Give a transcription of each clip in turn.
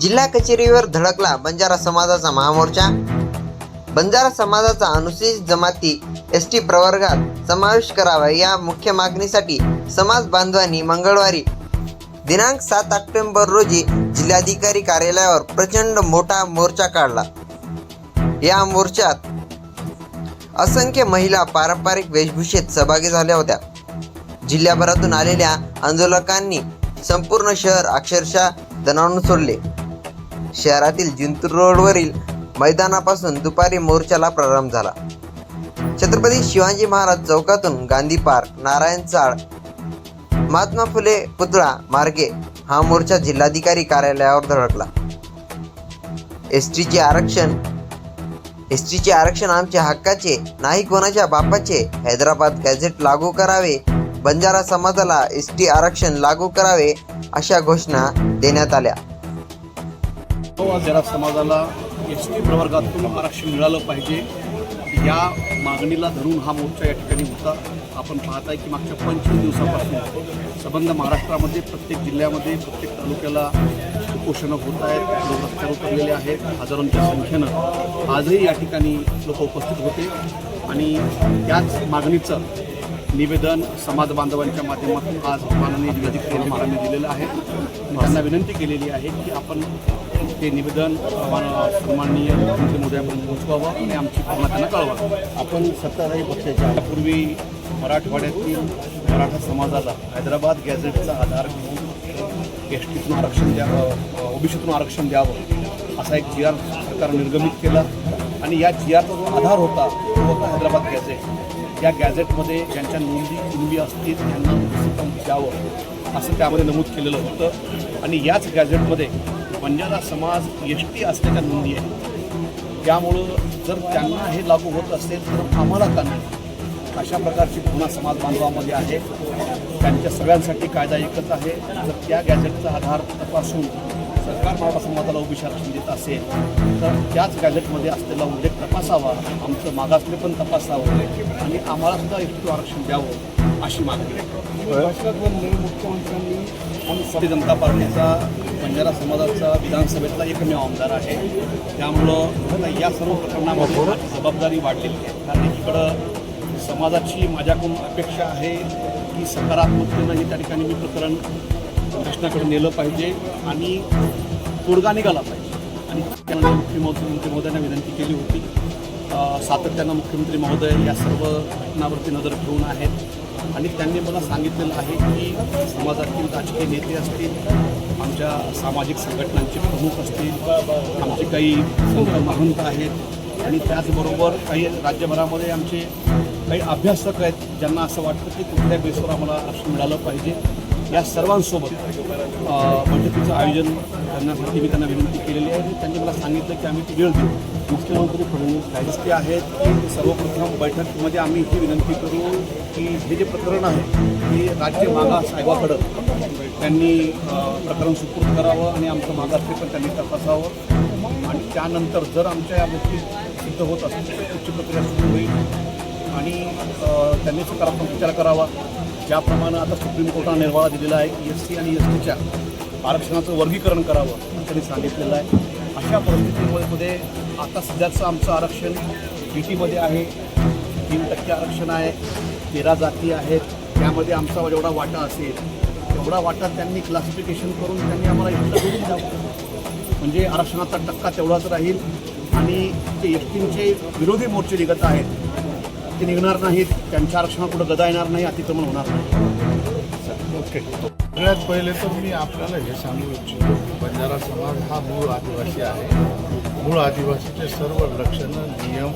जिल्हा कचेरीवर धडकला बंजारा समाजाचा महामोर्चा. बंजारा समाजाचा अनुसूचित जमाती एस टी प्रवर्गात समावेश करावा या मुख्य मागणीसाठी समाज बांधवांनी मंगळवारी दिनांक सात ऑक्टोबर रोजी जिल्हाधिकारी कार्यालयावर प्रचंड मोठा मोर्चा काढला. या मोर्चात असंख्य महिला पारंपरिक वेशभूषेत सहभागी झाल्या होत्या. जिल्ह्याभरातून आलेल्या आंदोलकांनी संपूर्ण शहर अक्षरशः दणावून सोडले. शहरातील जिंतूर रोडवरील मैदानापासून दुपारी मोर्चाला प्रारंभ झाला. छत्रपती शिवाजी महाराज चौकातून गांधी पार्क नारायण चाळ महात्मा फुले पुतळा मार्गे हा मोर्चा जिल्हाधिकारी कार्यालयावर धडकला. एस टीचे आरक्षण एस टीचे आरक्षण आमच्या हक्काचे नाही कोणाच्या बापाचे हैदराबाद गॅझेट लागू करावे बंजारा समाजाला एस टी आरक्षण लागू करावे अशा घोषणा देण्यात आल्या. जरा समाजाला एस टी प्रवर्गातून आरक्षण मिळालं पाहिजे. या मागणीला धरून हा मोर्चा या ठिकाणी होता. आपण पाहताय की मागच्या पंचवीस दिवसापासून संबंध महाराष्ट्रामध्ये प्रत्येक जिल्ह्यामध्ये प्रत्येक तालुक्याला उपोषणं होत आहेत लोक रस्त्यावर उतरलेले आहेत हजारोंच्या संख्येनं. आजही या ठिकाणी लोक उपस्थित होते. आणि याच मागणीचं निवेदन समाज बांधवांच्या माध्यमातून आज माननीय जिल्हाधिकारी महाराजांनी दिलेलं आहे. त्यांना विनंती केलेली आहे की आपण ते निवेदन मान- सन्माननीय मुख्यमंत्री मोदयापर्यंत पोहोचवावं आणि आमची भावना त्यांना कळवावं. आपण सत्ताधारी पक्षाच्या पूर्वी मराठवाड्यातील मराठा समाजाला हैदराबाद गॅझेटचा आधार घेऊन एस टीतून आरक्षण द्यावं ओबीसीतून आरक्षण द्यावं असा एक जी आर सरकारनं निर्गमित केला. आणि या जी आरचा जो आधार होता तो होता हैदराबाद गॅझेट. या गॅझेटमध्ये ज्यांच्या नोंदी कुणबी असतील त्यांना द्यावं असं त्यामध्ये नमूद केलेलं होतं. आणि याच गॅझेटमध्ये बंजारा समाज एस टी असल्याच्या नोंदी आहे? त्यामुळं जर त्यांना हे लागू होत असेल तर आम्हाला का नाही? अशा प्रकारची पुन्हा समाज बांधवामध्ये आहे. त्यांच्या सगळ्यांसाठी कायदा एकच आहे. जर त्या गॅझेटचा आधार तपासून सरकार मराठा समाजाला ओबीसी आरक्षण देत असेल तर त्याच गॅझेटमध्ये असलेला उल्लेख तपासावा आमचं मागासले पण तपासावं आणि आम्हाला सुद्धा एस आरक्षण द्यावं अशी मागणी मुख्यमंत्र्यांनी भारतीय जनता पार्टीचा बंजारा समाजाचा विधानसभेतला एकमेव आमदार आहे. त्यामुळं या सर्व प्रकरणामध्ये जबाबदारी वाढलेली आहे. कारण एकीकडं समाजाची माझ्याकडून अपेक्षा आहे की सकारात्मकतेनं हे त्या ठिकाणी मी प्रकरण शासनाकडे नेलं पाहिजे आणि तोडगा निघाला पाहिजे. आणि त्यामुळे मुख्यमंत्री महोदयांना विनंती केली होती. सातत्यानं मुख्यमंत्री महोदय या सर्व घटनावरती नजर ठेवून आहेत. आणि त्यांनी मला सांगितलेलं आहे की समाजातील राजकीय नेते असतील आमच्या सामाजिक संघटनांचे प्रमुख असतील आमचे काही महंत आहेत. आणि त्याचबरोबर काही राज्यभरामध्ये आमचे काही अभ्यासक आहेत ज्यांना असं वाटतं की कुठल्या बेसवर आम्हाला आरक्षण मिळालं पाहिजे. या सर्वांसोबत बैठकीचं म्हणजे आयोजन करण्यासाठी मी त्यांना विनंती केलेली आहे. त्यांनी मला सांगितलं की आम्ही ती वेळ देऊ मुख्यमंत्री फडणवीस कायदेच आहेत. सर्वप्रथम बैठकीमध्ये आम्ही ही विनंती करू की हे जे प्रकरण आहे हे राज्य मागास आयोगाकडं त्यांनी प्रकरण सुपूर्द करावं आणि आमचं मागासले पण त्यांनी तपासावं. आणि त्यानंतर जर आमच्या या गोष्टी सिद्ध होत असतील तर उच्च प्रक्रिया सुरू होईल. आणि त्यांनी सकारात्मक विचार करावा. ज्याप्रमाणे आता सुप्रीम कोर्टाने निर्वाळा दिलेला आहे की एस सी आणि एस टीच्या आरक्षणाचं वर्गीकरण करावं असं त्यांनी सांगितलेलं आहे. अशा परिस्थितीमध्ये आता सध्याचं आमचं आरक्षण बी टीमध्ये आहे तीन टक्के आरक्षण आहे तेरा जाती आहेत त्यामध्ये आमचा जेवढा वाटा असेल तेवढा वाटा त्यांनी क्लासिफिकेशन करून त्यांनी आम्हाला इथं जोडून द्यावं म्हणजे आरक्षणाचा टक्का तेवढाच राहील आणि जे एस टींचे विरोधी मोर्चे निघत आहेत. ते निघणार नाहीत त्यांच्या आरक्षणापुढे गदा येणार नाही अतिक्रमण होणार नाही. ओके. सगळ्यात पहिले तर मी आपल्याला हे सांगू इच्छितो बंजारा समाज हा मूळ आदिवासी आहे. मूळ आदिवासीचे सर्व लक्षणं नियम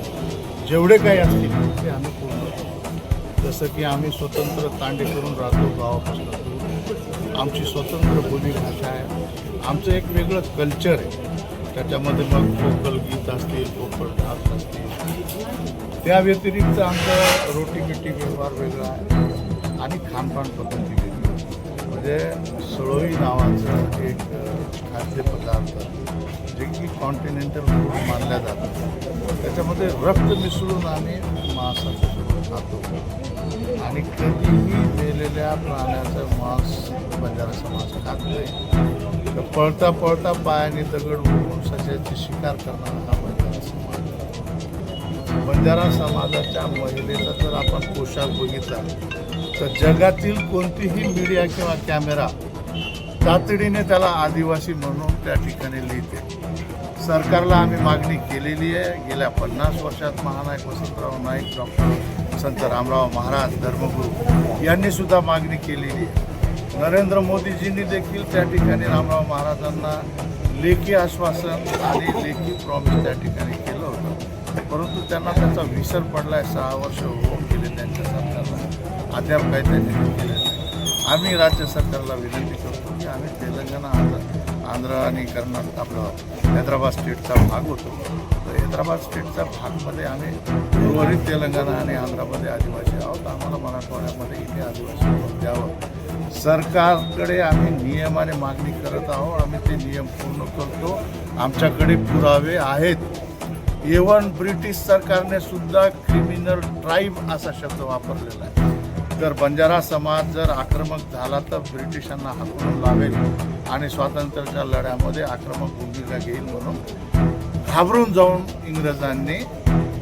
जेवढे काही असतील ते आम्ही पूर्ण जसं की आम्ही स्वतंत्र तांडे करून राहतो गावापासून आमची स्वतंत्र बोली भाषा आहे. आमचं एक वेगळं कल्चर आहे. त्याच्यामध्ये मग लोकल गीत असतील लोकल डान्स असतील. त्या व्यतिरिक्त आमचा रोटीबिटी व्यवहार वेगळा आहे आणि खानपान पद्धती वेगळी म्हणजे सळोई नावाचं एक खाद्यपदार्थ जे की कॉन्टिनेंटल फूड मानल्या जातं. त्याच्यामध्ये रक्त मिसळून आम्ही मांसाचं खातो. आणि कधीही मेलेल्या प्राण्याचं मांस बंजारा समाज खात नाही. पळता पळता पायाने दगड उडवून सज्याची शिकार करणारा हा बंजारा समाज. बंजारा समाजाच्या महिलेचा जर आपण पोशाख बघितला तर जगातील कोणतीही मीडिया किंवा कॅमेरा तातडीने त्याला आदिवासी म्हणून त्या ठिकाणी लिहिते. सरकारला आम्ही मागणी केलेली आहे. गेल्या पन्नास वर्षात महानायक वसंतराव नाईक डॉक्टर संत रामराव महाराज धर्मगुरू यांनी सुद्धा मागणी केलेली आहे. नरेंद्र मोदीजींनी देखील त्या ठिकाणी रामराव महाराजांना लेखी आश्वासन आणि लेखी प्रॉमिस त्या ठिकाणी केलं होतं. परंतु त्यांना त्याचा विसर पडला आहे सहा वर्ष होऊन गेले त्यांच्या सरकारला. अद्याप काही त्यांनी केले नाही. आम्ही राज्य सरकारला विनंती करतो की आम्ही तेलंगणा आंध्र आंध्र आणि कर्नाटक आपलं हैदराबाद स्टेटचा भाग होतो. तर हैदराबाद स्टेटच्या भागमध्ये आम्ही उर्वरित तेलंगणा आणि आंध्रामध्ये आदिवासी आहोत. आम्हाला मराठवाड्यामध्ये इथे आदिवासी द्यावं. सरकारकडे आम्ही नियमाने मागणी करत आहोत. आम्ही ते नियम पूर्ण करतो. आमच्याकडे पुरावे आहेत. इव्हन ब्रिटिश सरकारने सुद्धा क्रिमिनल ट्राईब असा शब्द वापरलेला आहे. जर बंजारा समाज जर आक्रमक झाला तर ब्रिटिशांना हाकून लावेल आणि स्वातंत्र्याच्या लढ्यामध्ये आक्रमक भूमिका घेईल म्हणून घाबरून जाऊन इंग्रजांनी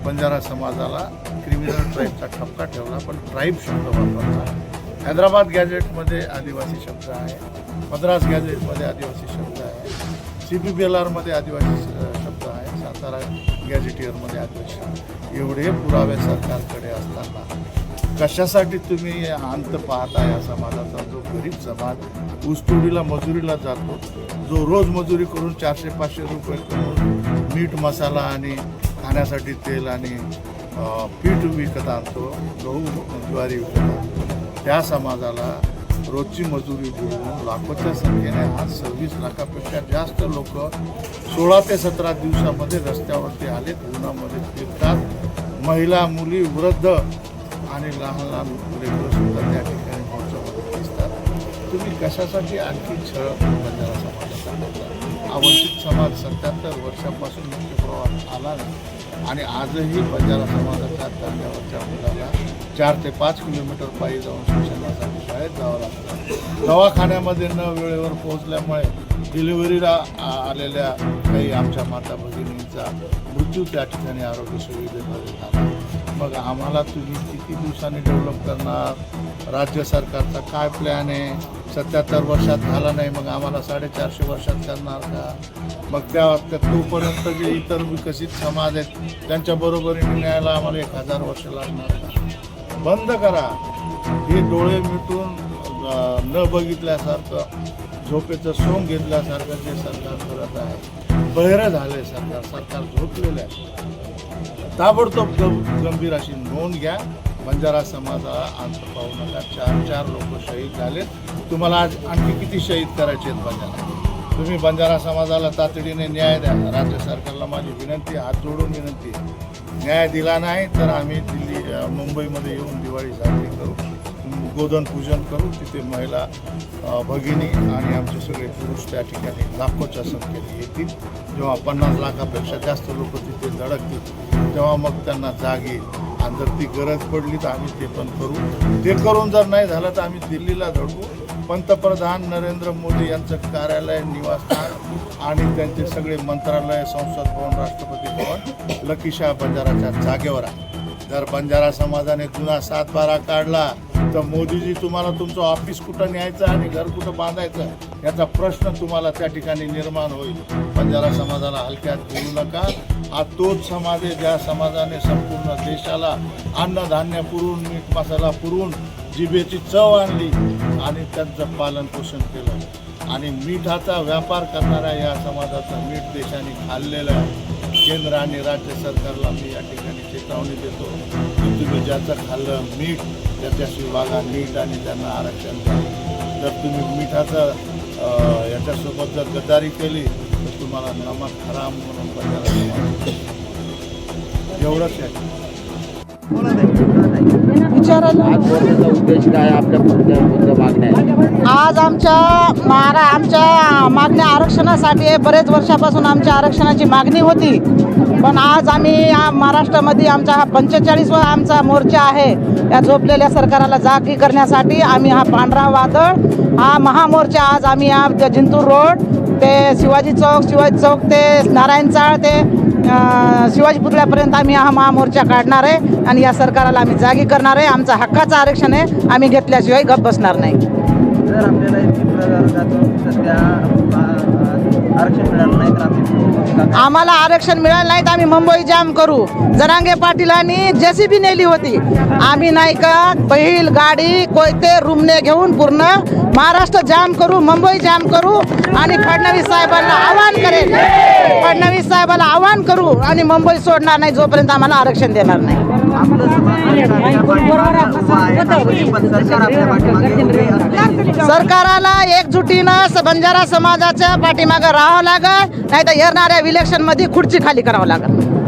बंजारा समाजाला क्रिमिनल ट्राईबचा ठपका ठेवला पण ट्राईब शब्द वापरला. हैदराबाद गॅजेटमध्ये आदिवासी शब्द आहे मद्रास गॅजेटमध्ये आदिवासी शब्द आहे सी बी बी एल आरमध्ये आदिवासी श- शब्द आहे सातारा गॅजेटियरमध्ये आदिवासी शब्द एवढे पुरावे सरकारकडे असताना कशासाठी तुम्ही अंत पाहता या समाजाचा? जो गरीब समाज ऊसतोडीला मजुरीला जातो जो रोज मजुरी करून चारशे पाचशे रुपये करून मीठ मसाला आणि खाण्यासाठी तेल आणि पीठ विकत आणतो गहू ज्वारी विकत आणतो. त्या समाजाला रोजची मजुरी देऊन लाखोच्या संख्येने आज सव्वीस लाखापेक्षा जास्त लोक सोळा ते सतरा दिवसामध्ये रस्त्यावरती आले उन्हामध्ये फिरतात. महिला मुली वृद्ध आणि लहान लहान लेकरं त्या ठिकाणी मोर्चामध्ये दिसतात. तुम्ही कशासाठी आणखी छळ बंजारा समाजात आवश्यक समाज सत्याहत्तर वर्षापासून मुख्य प्रवाहात आला नाही. आणि आजही बंजारा समाजाच्या तांड्यावरच्या मुलाला चार ते पाच किलोमीटर पायी जाऊन शिक्षणासाठी शाळेत जावं लागतं. दवाखान्यामध्ये न वेळेवर पोहोचल्यामुळे डिलिव्हरीला आलेल्या काही आमच्या माता भगिनींचा मृत्यू त्या ठिकाणी आरोग्य सुविधेमध्ये झाला. मग आम्हाला तुम्ही किती दिवसांनी डेव्हलप करणार? राज्य सरकारचा काय प्लॅन आहे? सत्याहत्तर वर्षात झाला नाही मग आम्हाला साडेचारशे वर्षात करणार का? मग त्या तोपर्यंत जे इतर विकसित समाज आहेत त्यांच्या बरोबरीने न्यायला आम्हाला एक हजार वर्ष लागणार का? बंद करा. हे डोळे मिटून न बघितल्यासारखं झोपेचं सोंग घेतल्यासारखं जे सरकार करत आहे बहिरं झाले सरकार सरकार झोपलेलं आहे. ताबडतोब गंभीर अशी नोंद घ्या. बंजारा समाजाला अंत पाहू नका. चार चार लोक शहीद झालेत. तुम्हाला आज आणखी किती शहीद करायचे आहेत बंजारा? तुम्ही बंजारा समाजाला तातडीने न्याय द्या. राज्य सरकारला माझी विनंती हात जोडून विनंती. आहे. न्याय दिला नाही तर आम्ही दिल्ली मुंबईमध्ये येऊन दिवाळी साजरी करू. गोधन पूजन करू. तिथे महिला भगिनी आणि आमचे सगळे पुरुष त्या ठिकाणी लाखोच्या संख्येने येतील. जेव्हा पन्नास लाखापेक्षा जास्त लोक तिथे धडकतील तेव्हा मग त्यांना जाग येईल. आणि जर ती गरज पडली तर आम्ही ते पण करू. ते करून जर नाही झालं तर आम्ही दिल्लीला धडकू. पंतप्रधान नरेंद्र मोदी यांचं कार्यालय निवासस्थान आणि त्यांचे सगळे मंत्रालय संसद भवन राष्ट्रपती भवन लकीशा बंजाराच्या जागेवर आहे. जर बंजारा समाजाने जुना सातबारा काढला तर मोदीजी तुम्हाला तुमचं ऑफिस कुठं न्यायचं आणि घर कुठं बांधायचं याचा प्रश्न तुम्हाला त्या ठिकाणी निर्माण होईल. बंजारा समाजाला हलक्यात घेऊ नका. हा तोच समाज आहे ज्या समाजाने संपूर्ण देशाला अन्नधान्य पुरवून मीठ मसाला पुरवून जिभेची चव आणली आणि त्यांचं पालन पोषण केलं. आणि मिठाचा व्यापार करणाऱ्या या समाजाचं मीठ देशाने खाल्लेलं आहे. केंद्र आणि राज्य सरकारला मी या ठिकाणी चेतावणी देतो की तुम्ही ज्याचं खाल्लं मीठ त्याच्याशी वागा नीट आणि त्यांना आरक्षण द्या. जर तुम्ही मिठाचं याच्यासोबत जर गद्दारी केली तुम्हाला नमक हराम म्हणून एवढंच आहे. बोलण्याचा उद्देश काय आपल्या कोणत्या कोणत्या मागण्या आहेत? आज आमच्या महारा आमच्या मागण्या आरक्षणासाठी बरेच वर्षापासून आमच्या आरक्षणाची मागणी होती. पण आज आम्ही या महाराष्ट्रामध्ये आमचा हा पंचेचाळीसवा आमचा मोर्चा आहे. या झोपलेल्या सरकाराला जागी करण्यासाठी आम्ही हा पांढरा वादळ हा महामोर्चा आज आम्ही या जिंतूर रोड ते शिवाजी चौक शिवाजी चौक ते नारायण चाळ ते शिवाजी पुतळ्यापर्यंत आम्ही हा महामोर्चा काढणार आहे आणि या सरकाराला आम्ही जागी करणार आहे. आमचा हक्काचं आरक्षण आहे. आम्ही घेतल्याशिवाय गप बसणार नाही. आरक्षण मिळालं नाही तर आम्ही आम्हाला आरक्षण मिळालं नाही तर आम्ही मुंबई जाम करू. जरांगे पाटीलांनी जेसीबी नेली होती. आम्ही नाही का बैल गाडी कोयते रुमने घेऊन पूर्ण महाराष्ट्र जाम करू मुंबई जाम करू आणि फडणवीस साहेबांना आवाहन करेल. फडणवीस साहेबाला आवाहन करू आणि मुंबई सोडणार नाही जोपर्यंत आम्हाला आरक्षण देणार नाही. आपलं सरकाराला एकजुटीनं स- बंजारा समाजाच्या पाठीमागं राहावं लागल नाही तर येणाऱ्या इलेक्शनमध्ये खुर्ची खाली करावं लागल.